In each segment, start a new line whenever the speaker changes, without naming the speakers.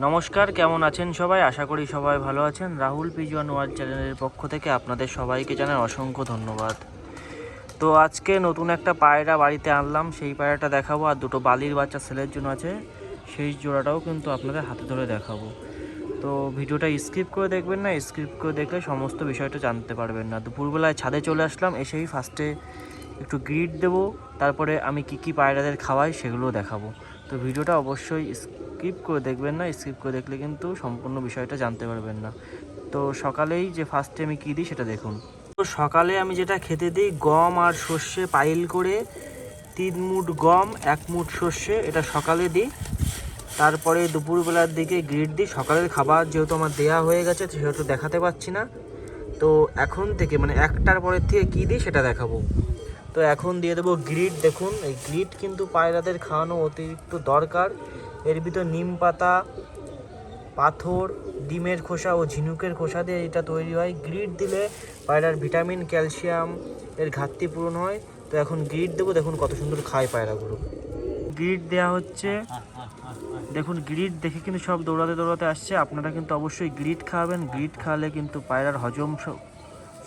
নমস্কার, কেমন আছেন সবাই? আশা করি সবাই ভালো আছেন। রাহুল পিজুয়ান ওয়ার্ল্ড চ্যানেলের পক্ষ থেকে আপনাদের সবাইকে জানাই অসংখ্য ধন্যবাদ। তো আজকে নতুন একটা পায়রা বাড়িতে আনলাম। সেই পায়রাটা দেখাবো। আর দুটো বালির বাচ্চা ছেলের জন্য আছে। সেই জোড়াটাও কিন্তু আপনাদের হাতে ধরে দেখাবো। তো ভিডিওটা স্কিপ করে দেখবেন না। স্কিপ করে দেখলে সমস্ত বিষয়টা জানতে পারবেন না। দুপুরবেলায় ছাদে চলে আসলাম। এসেই ফার্স্টে একটু গ্রিড দেবো। তারপরে আমি কি কি পায়রাদের খাওয়াই সেগুলো দেখাবো। তো ভিডিওটা অবশ্যই স্কিপ করে দেখবেন না স্কিপ করে দেখলে কিন্তু সম্পূর্ণ বিষয়টা জানতে পারবেন না। তো সকালেই যে ফার্স্টে আমি কী দিই সেটা দেখুন। তো সকালে আমি যেটা খেতে দিই, গম আর সর্ষে পাইল করে, তিন মুঠ গম, এক মুঠ সর্ষে, এটা সকালে দিই। তারপরে দুপুরবেলার দিকে গ্রিড দিই, সকালের খাবার যেহেতু আমার দেয়া হয়ে গেছে সেহেতু দেখাতে পাচ্ছি না। তো এখন থেকে মানে একটার পরের থেকে কী দিই সেটা দেখাবো। তো এখন দিয়ে দেবো গ্রিড দেখুন, এই গ্রিড কিন্তু পায়রাদের খাওয়ানো অতিরিক্ত দরকার। এর ভিতর নিম পাতা, পাথর, ডিমের খোসা ও ঝিনুকের খোসা দিয়ে এটা তৈরি হয়। গ্রিড দিলে পায়রার ভিটামিন, ক্যালসিয়াম এর ঘাটতি পূরণ হয়। তো এখন গ্রিড দেবো, দেখুন কত সুন্দর খায় পায়রাগুলো। গ্রিড দেওয়া হচ্ছে। দেখুন, গ্রিড দেখে কিন্তু সব দৌড়াতে দৌড়াতে আসছে। আপনারা কিন্তু অবশ্যই গ্রিড খাওয়াবেন গ্রিড খাওয়ালে কিন্তু পায়রার হজম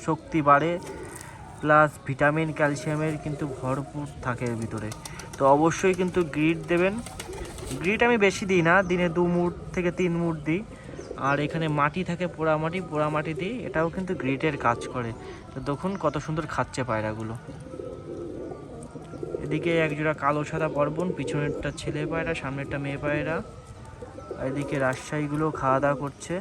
শক্তি বাড়ে। প্লাস ভিটামিন, ক্যালসিয়ামের কিন্তু ভরপুর থাকে এর ভিতরে। তো অবশ্যই কিন্তু গ্রিড দেবেন। গ্রিড আমি বেশি দিই না, দিনে দু মুট থেকে তিন মুট দিই। আর এখানে মাটি থাকে পোড়া মাটি পোড়া মাটি দিই, এটাও কিন্তু গ্রিটের কাজ করে। তো দেখুন কত সুন্দর খাচ্ছে পায়রাগুলো। এদিকে একজোড়া কালো সাদা পর্বন পিছনেরটা ছেলে পায়রা, সামনেরটা মেয়ে পায়রা। আর এদিকে রাজশাহীগুলো খাওয়া দাওয়া করছে।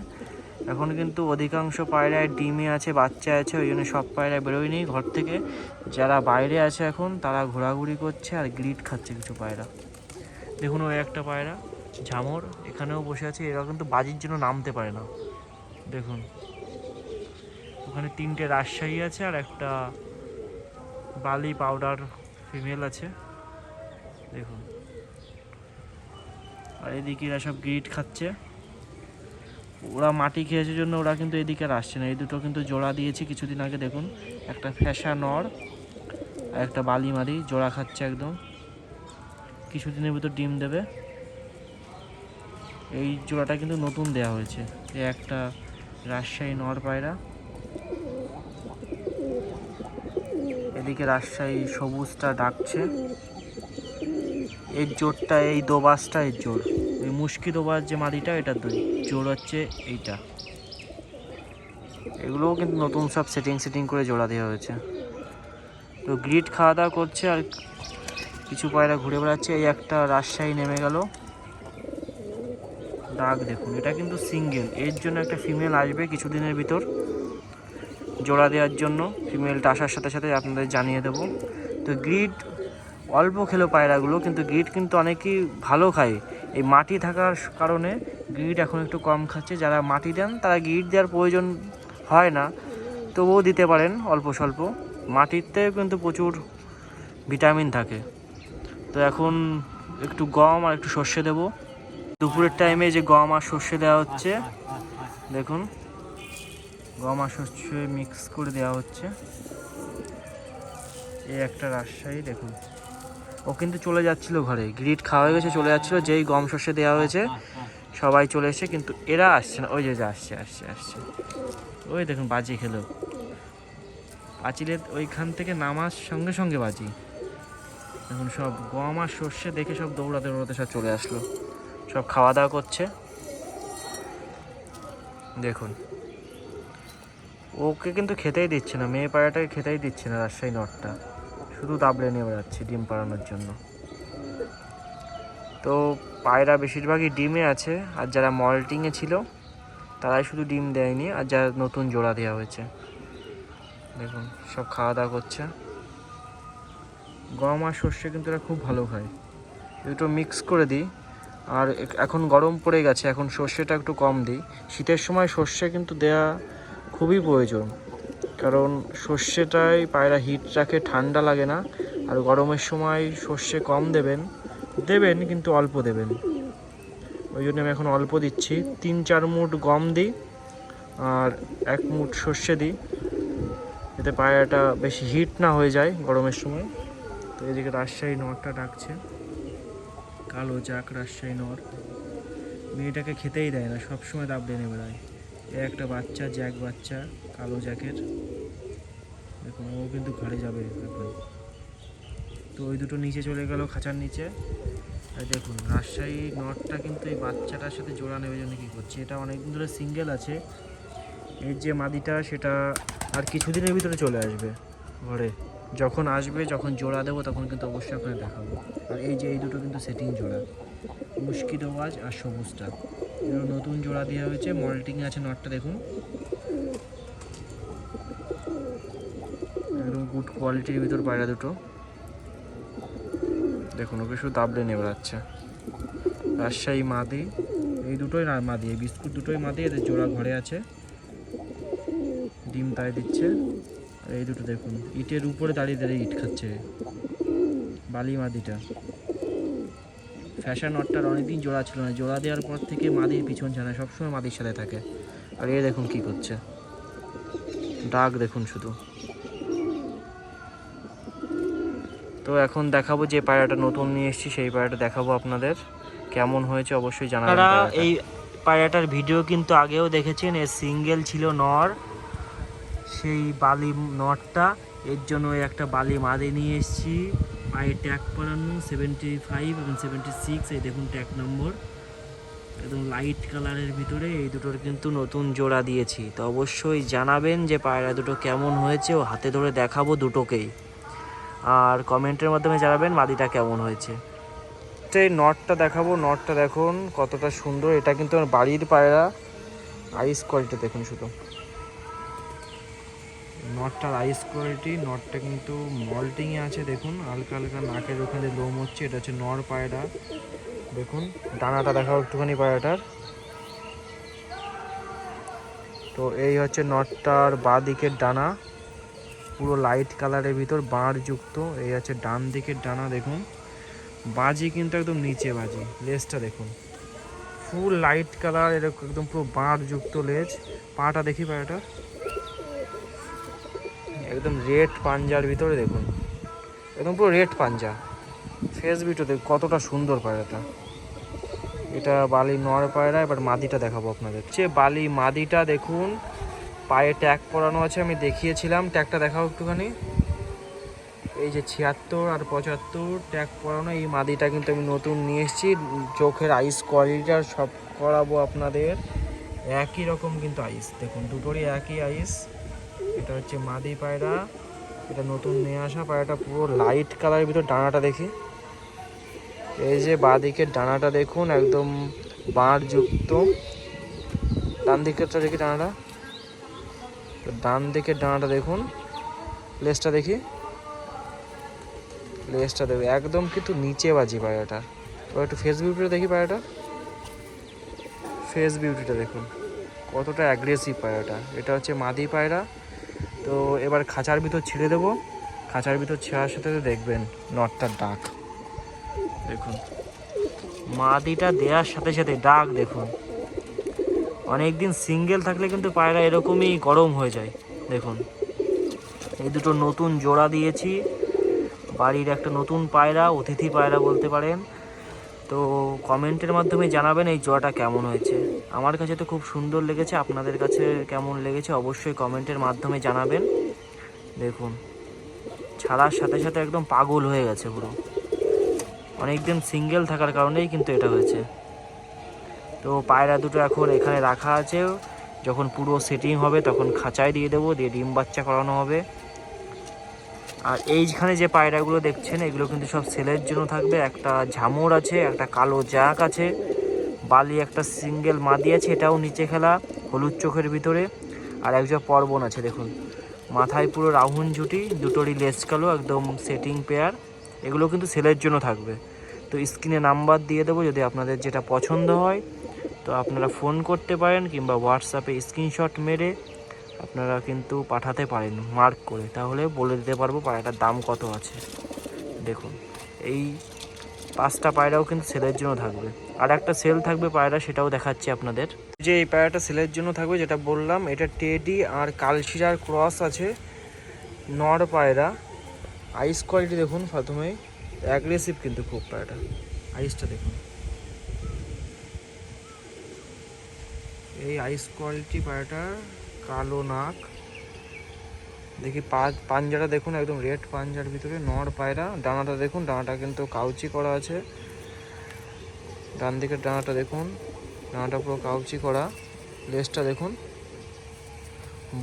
এখন কিন্তু অধিকাংশ পায়রায় ডিমে আছে, বাচ্চা আছে, ওই জন্য সব পায়রা বেরোয়নি ঘর থেকে। যারা বাইরে আছে এখন, তারা ঘোরাঘুরি করছে আর গ্রিট খাচ্ছে কিছু পায়রা। দেখুন, ওই একটা পায়রা, ঝামর, এখানেও বসে আছে, এরা কিন্তু বাজির জন্য নামতে পারে না। দেখুন, ওখানে তিনটে রাজশাহী আছে আর একটা বালি পাউডার ফিমেল আছে। দেখুন, আর এদিকে এরা সব গ্রিট খাচ্ছে। ওরা মাটি খেয়েছে জন্য ওরা কিন্তু এদিকে আসছে না। এই দুটো কিন্তু জোড়া দিয়েছি কিছুদিন আগে, দেখুন, একটা ফ্যাসা নর আর একটা বালি মারি জোড়া খাচ্ছে একদম। কিছুদিনের ভিতর ডিম দেবে। এই জোড়াটা কিন্তু নতুন দেয়া হয়েছে। এই একটা রাজশাহী নর পায়রা। এদিকে রাজশাহী সবুজটা ডাকছে। এর জোরটা এই দোবাসটা এর জোর ওই মুশকি দোবাস যে মাদিটা এটা দুই। জোর হচ্ছে এইটা। এগুলোও কিন্তু নতুন সব সেটিং সেটিং করে জোড়া দেওয়া হয়েছে। তো গ্রিড খাওয়া দাওয়া করছে আর কিছু পায়রা ঘুরে বেড়াচ্ছে, এই একটা রাজশাহী নেমে গেল। ডাক দেখুন, এটা কিন্তু সিঙ্গেল, এর জন্য একটা ফিমেল আসবে কিছুদিনের ভিতর। জোড়া দেওয়ার জন্য ফিমেলটা আসার সাথে সাথে আপনাদের জানিয়ে দেবো। তো গ্রিড অল্প খেলো পায়রাগুলো, কিন্তু গ্রিড কিন্তু অনেকেই ভালো খায়। এই মাটি থাকার কারণে গ্রিড এখন একটু কম খাচ্ছে। যারা মাটি দেন, তারা গ্রিড দেওয়ার প্রয়োজন হয় না। তবুও দিতে পারেন অল্প স্বল্প। মাটিতে কিন্তু প্রচুর ভিটামিন থাকে। তো এখন একটু গম আর একটু সর্ষে দেবো। দুপুরের টাইমে যে গম আর সর্ষে দেওয়া হচ্ছে, দেখুন, গম আর সর্ষে মিক্স করে দেওয়া হচ্ছে। এই একটা রাজশাহী, দেখুন। ও কিন্তু চলে যাচ্ছিল ঘরে। গ্রিট খাওয়া হয়ে গেছে, চলে যাচ্ছিল। যেই গম শস্যে দেওয়া হয়েছে, সবাই চলে এসে কিন্তু এরা আসছে না। ওই যে যে আসছে আসছে আসছে। ওই দেখুন, বাজি খেলো। পাঁচিলের ওইখান থেকে নামার সঙ্গে সঙ্গে বাজি। এখন সব গম আর সর্ষে দেখে সব দৌড়াতে দৌড়াতে সব চলে আসলো। সব খাওয়া দাওয়া করছে। দেখুন। ওকে কিন্তু খেতেই দিচ্ছে না, মেয়ে পায়রাটাকে খেতেই দিচ্ছে না রাজশাহী নটটা। শুধু দাবড়ে নিয়ে বেড়াচ্ছে ডিম পাড়ানোর জন্য। তো পায়রা বেশিরভাগই ডিমে আছে, আর যারা মল্টিংয়ে ছিল, তারাই শুধু ডিম দেয়নি, আর যারা নতুন জোড়া দেওয়া হয়েছে। দেখুন, সব খাওয়া দাওয়া করছে। গম আর সর্ষে কিন্তু এরা খুব ভালো খায় দুটো মিক্স করে দিই। আর এখন গরম পড়ে গেছে, এখন সর্ষেটা একটু কম দিই। শীতের সময় সর্ষে কিন্তু দেয়া খুবই প্রয়োজন। কারণ সর্ষেটাই পায়রা হিট রাখে, ঠান্ডা লাগে না। আর গরমের সময় সর্ষে কম দেবেন। দেবেন, কিন্তু অল্প দেবেন। ওই জন্য আমি এখন অল্প দিচ্ছি। তিন, চার মুঠ গম দিই আর এক মুঠ সর্ষে দিই। যাতে পায়রাটা বেশি হিট না হয়ে যায় গরমের সময়। এদিকে রাজশাহী নরটা ডাকছে। কালো জাক রাজশাহী নর। মেয়েটাকে খেতেই দেয় না, সবসময় দাব টেনে বেড়ায়। এ একটা বাচ্চা, জ্যাক বাচ্চা, কালো জ্যাকের। দেখুন, ও কিন্তু ঘরে যাবে এখন। তো ওই দুটো নিচে চলে গেল খাঁচার নিচে। আর দেখুন, রাজশাহী নটটা কিন্তু এই বাচ্চাটার সাথে জোড়া নেবে জন্য কী করছে? এটা অনেকদিন ধরে সিঙ্গেল আছে। এর যে মাদিটা, সেটা আর কিছুদিনের ভিতরে চলে আসবে ঘরে। যখন আসবে, যখন জোড়া দেবো, তখন কিন্তু অবশ্যই আপনাকে দেখাবো। আর এই যে, এই দুটো কিন্তু সেটিং জোড়া। মুশকিল ওয়াজ আর সবুজটা। নতুন জোড়া দেওয়া হয়েছে। মল্টিং আছে নটটা দেখুন। একদম গুড কোয়ালিটির ভিতর পায়রা দুটো। দেখুন, ওকে শুধু দাবলে নিয়ে বেড়াচ্ছে। রাজশাহী মাদি। এই দুটোই মাদি, এই বিস্কুট দুটোই মাদি। এদের জোড়া ঘরে আছে। ডিম তাই দিচ্ছে। আর এই দুটো দেখুন। ইটের উপরে দাঁড়িয়ে দাঁড়িয়ে ইট খাচ্ছে। বালি মাদিটা। ফ্যাশন নটটার অনেকদিন জোড়া ছিল না। জোড়া দেওয়ার পর থেকে মাদির পিছন ছানা সবসময় মাদির সাথে থাকে। আর এ দেখুন কি করছে। ডাক দেখুন শুধু। তো এখন দেখাবো যে পায়রাটা নতুন নিয়ে এসেছি সেই পায়রাটা দেখাবো আপনাদের। কেমন হয়েছে অবশ্যই জানাবেন
এই পায়রাটার ভিডিও কিন্তু আগেও দেখেছেন। এর সিঙ্গেল ছিল নর। সেই বালি নটটা, এর জন্য একটা বালি মাদি নিয়ে এসেছি। পায়ে ট্যাগ পরানো সেভেন্টি ফাইভ এবং সেভেন্টি সিক্স এই দেখুন ট্যাগ নম্বর। একদম লাইট কালারের ভিতরে এই দুটোর কিন্তু নতুন জোড়া দিয়েছি। তো অবশ্যই জানাবেন যে পায়রা দুটো কেমন হয়েছে, ও হাতে ধরে দেখাবো দুটোকেই। আর কমেন্টের মাধ্যমে জানাবেন মাদিটা কেমন হয়েছে।
তো এই নটটা দেখাবো, নটটা দেখুন কতটা সুন্দর। এটা কিন্তু আমার বাড়ির পায়রা। আইস কোয়ালিটি দেখুন শুধু। নটটার আইস কোয়ালিটি নটটা কিন্তু মল্টিংয়ে আছে, দেখুন। হালকা হালকা নাকের ওখানে লোম হচ্ছে, এটা হচ্ছে নর পায়রা। দেখুন, ডানাটা দেখাও একটুখানি পায়রাটার। তো এই হচ্ছে নটটার বাঁ দিকের ডানা, পুরো লাইট কালারের ভিতর বাঁড় যুক্ত এই হচ্ছে ডান দিকের ডানা, দেখুন। বাজি কিন্তু একদম নিচে বাজি লেজটা দেখুন। ফুল লাইট কালার এরকম একদম পুরো বাঁড় যুক্ত লেজ পাটা দেখি পায়রাটা একদম রেড পাঞ্জার ভিতরে দেখুন। একদম পুরো রেড পাঞ্জা। ফেস বিটো দেখ কতটা সুন্দর পায়রাটা। এটা বালি নর পায়রা, এবার মাদিটা দেখাবো আপনাদের। যে বালি মাদিটা দেখুন, পায়ে ট্যাগ পরানো আছে, আমি দেখিয়েছিলাম। ট্যাগটা দেখাও একটুখানি। এই যে ছিয়াত্তর আর পঁচাত্তর ট্যাগ পরানো, এই মাদিটা কিন্তু আমি নতুন নিয়ে এসেছি। চোখের আইস কোয়ালিটিটা সব করাবো আপনাদের। একই রকম কিন্তু আইস, দেখুন, দুটোরই একই আইস। এটা হচ্ছে মাদি পায়রা। এটা নতুন নিয়ে আসা পায়রাটা পুরো লাইট কালারের ভিতর ডানাটা দেখি। এই যে বাঁ দিকের ডানাটা দেখুন, একদম বাঁড় যুক্ত ডান দিকেরটা দেখি ডানাটা। ডান দিকের ডানাটা দেখুন লেজটা দেখি। লেজটা দেবে একদম কিন্তু নিচে বাজি পায়রাটা। তো একটু ফেস বিউটিটা দেখি পায়রাটা। ফেস বিউটিটা দেখুন, কতটা অ্যাগ্রেসিভ পায়রাটা। এটা হচ্ছে মাদি পায়রা। তো এবার খাঁচার ভিতর ছেড়ে দেবো। খাঁচার ভিতর ছেঁড়ার সাথে দেখবেন নটটার ডাক দেখুন।
মাদিটা দেওয়ার সাথে সাথে ডাক দেখুন। অনেকদিন সিঙ্গেল থাকলে কিন্তু পায়রা এরকমই গরম হয়ে যায়। দেখুন। এই দুটো নতুন জোড়া দিয়েছি। বাড়ির একটা নতুন পায়রা, অতিথি পায়রা বলতে পারেন। তো কমেন্টের মাধ্যমে জানাবেন এই জোড়াটা কেমন হয়েছে। আমার কাছে তো খুব সুন্দর লেগেছে, আপনাদের কাছে কেমন লেগেছে অবশ্যই কমেন্টের মাধ্যমে জানাবেন। দেখুন, ছাড়ার সাথে সাথে একদম পাগল হয়ে গেছে পুরো। অনেকদিন সিঙ্গেল থাকার কারণেই কিন্তু এটা হয়েছে। তো পায়রা দুটো এখন এখানে রাখা আছে, যখন পুরো সেটিং হবে তখন খাঁচায় দিয়ে দেবো, দিয়ে ডিম বাচ্চা করানো হবে। আর এইখানে যে পায়রাগুলো দেখছেন, এগুলো কিন্তু সব সেলের জন্য থাকবে। একটা ঝামর আছে, একটা কালো জাক আছে, বালি একটা সিঙ্গেল মাদি আছে, এটাও নিচে খেলা, হলুদ চোখের ভিতরে। আর একজন পর্বন আছে, দেখুন। মাথায় পুরো রাহুন ঝুটি, দুটোরই লেস কালো, একদম সেটিং পেয়ার। এগুলো কিন্তু সেলের জন্য থাকবে। তো স্ক্রিনে নাম্বার দিয়ে দেবো, যদি আপনাদের যেটা পছন্দ হয়। তো আপনারা ফোন করতে পারেন কিংবা হোয়াটসঅ্যাপে স্ক্রিনশট মেরে আপনারা কিন্তু পাঠাতে পারেন মার্ক করে। তাহলে বলে দিতে পারব পায়রাটার দাম কত আছে। দেখুন, এই পাঁচটা পায়রাও কিন্তু সেলের জন্য থাকবে। আর একটা সেল থাকবে পায়রা, সেটাও দেখাচ্ছি আপনাদের।
যে এই পায়রাটা সেলের জন্য থাকবে, যেটা বললাম, এটা টেডি আর কালশিরার ক্রস আছে। নর পায়রা। আইস কোয়ালিটি দেখুন প্রথমেই। অ্যাগ্রেসিভ কিন্তু খুব পায়রাটা। আইসটা দেখুন। এই আইস কোয়ালিটি পায়রাটার কালো নাক। দেখি পাঞ্জাটা দেখুন, একদম রেড পাঞ্জার ভিতরে, নর পায়রা। ডানাটা দেখুন, ডানাটা কিন্তু কাউচি করা আছে। ডান দিকের ডানাটা দেখুন, ডানাটা পুরো কাউচি করা। লেসটা দেখুন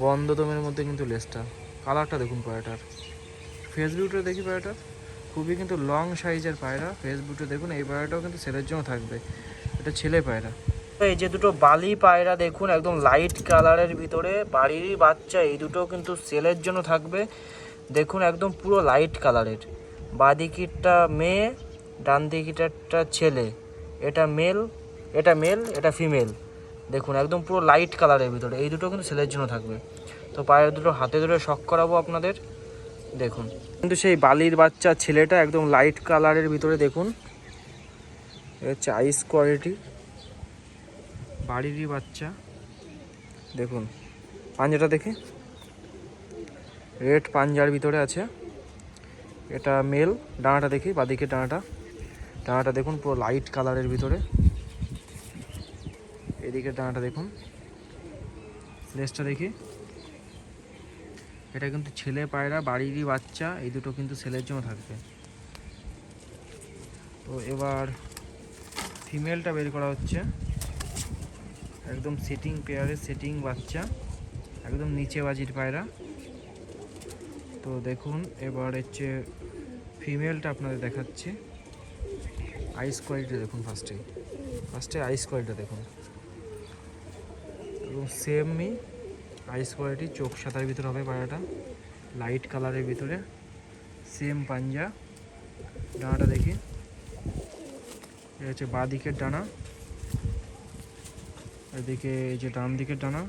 বন্ধ দমের মধ্যে কিন্তু লেসটা। কালারটা দেখুন পায়রাটার। ফেস ভিউটা দেখি পায়রাটার। খুবই কিন্তু লং সাইজের পায়রা। ফেস ভিউটা দেখুন, এই পায়রাটাও কিন্তু ছেলের জন্য থাকবে। এটা ছেলে পায়রা।
এই যে দুটো বালি পায়রা দেখুন, একদম লাইট কালারের ভিতরে, বাড়িরই বাচ্চা, এই দুটো কিন্তু সেলের জন্য থাকবে। দেখুন একদম পুরো লাইট কালারের বাদিকিটা মেয়ে ডান দিকিটারটা ছেলে। এটা মেল এটা মেল এটা ফিমেল দেখুন একদম পুরো লাইট কালারের ভিতরে, এই দুটো কিন্তু সেলের জন্য থাকবে। তো পায়ের দুটো হাতে ধরে শখ করাবো আপনাদের। দেখুন।
কিন্তু সেই বালির বাচ্চা ছেলেটা একদম লাইট কালারের ভিতরে দেখুন। হচ্ছে আইস কোয়ালিটি বাড়িরই বাচ্চা। দেখুন, পাঞ্জাটা দেখে। রেড পাঞ্জার ভিতরে আছে। এটা মেল, ডানাটা দেখি, বাদিকে ডানাটা। ডানাটা দেখুন, পুরো লাইট কালারের ভিতরে। এদিকে ডানাটা দেখুন। লেজটা দেখি। এটা কিন্তু ছেলে পায়রা, বাড়িরই বাচ্চা, এই দুটো কিন্তু ছেলের জন্য থাকবে। তো এবার ফিমেলটা বের করা হচ্ছে। একদম সেটিং পেয়ারের সেটিং বাচ্চা, একদম নিচে বাজির পায়রা। তো দেখুন, এবার হচ্ছে ফিমেলটা আপনাদের দেখাচ্ছে। আইস কোয়ালিটি দেখুন ফার্স্টে ফার্স্টে আইস কোয়ালিটি দেখুন। এবং সেমই আইস কোয়ালিটি চোখ সাদার ভিতরে হবে পায়রাটা। লাইট কালারের ভিতরে। সেম পাঞ্জা। ডানাটা দেখি। এটা হচ্ছে বাঁ দিকের ডানা। এদিকে এই যে ডান দিকের ডানা,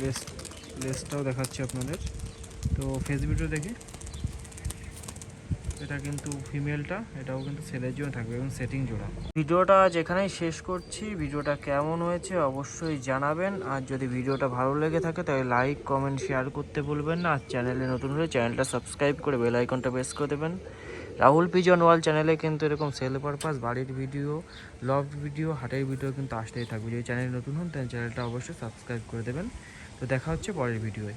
লেস, লেসটাও দেখাচ্ছি আপনাদের। তো ফেস ভিডিও দেখি, এটা কিন্তু ফিমেলটা এটাও কিন্তু ছেলের জন্য থাকবে এবং সেটিং জোড়া।
ভিডিওটা আজ এখানেই শেষ করছি। ভিডিওটা কেমন হয়েছে অবশ্যই জানাবেন। আর যদি ভিডিওটা ভালো লেগে থাকে, তাহলে লাইক কমেন্ট শেয়ার করতে ভুলবেন না। আর চ্যানেলে নতুন হলে চ্যানেলটা সাবস্ক্রাইব করে বেল আইকনটা প্রেস করে দেবেন। রাহুল পিজন ওয়াল চ্যানেলে কিন্তু এরকম সেল পারপাস বাড়ির ভিডিও লভ ভিডিও হাটের ভিডিও কিন্তু আসতেই থাকবে। যদি চ্যানেল নতুন হন তাহলে চ্যানেলটা অবশ্যই সাবস্ক্রাইব করে দেবেন। তো দেখা হচ্ছে পরের ভিডিওয়ে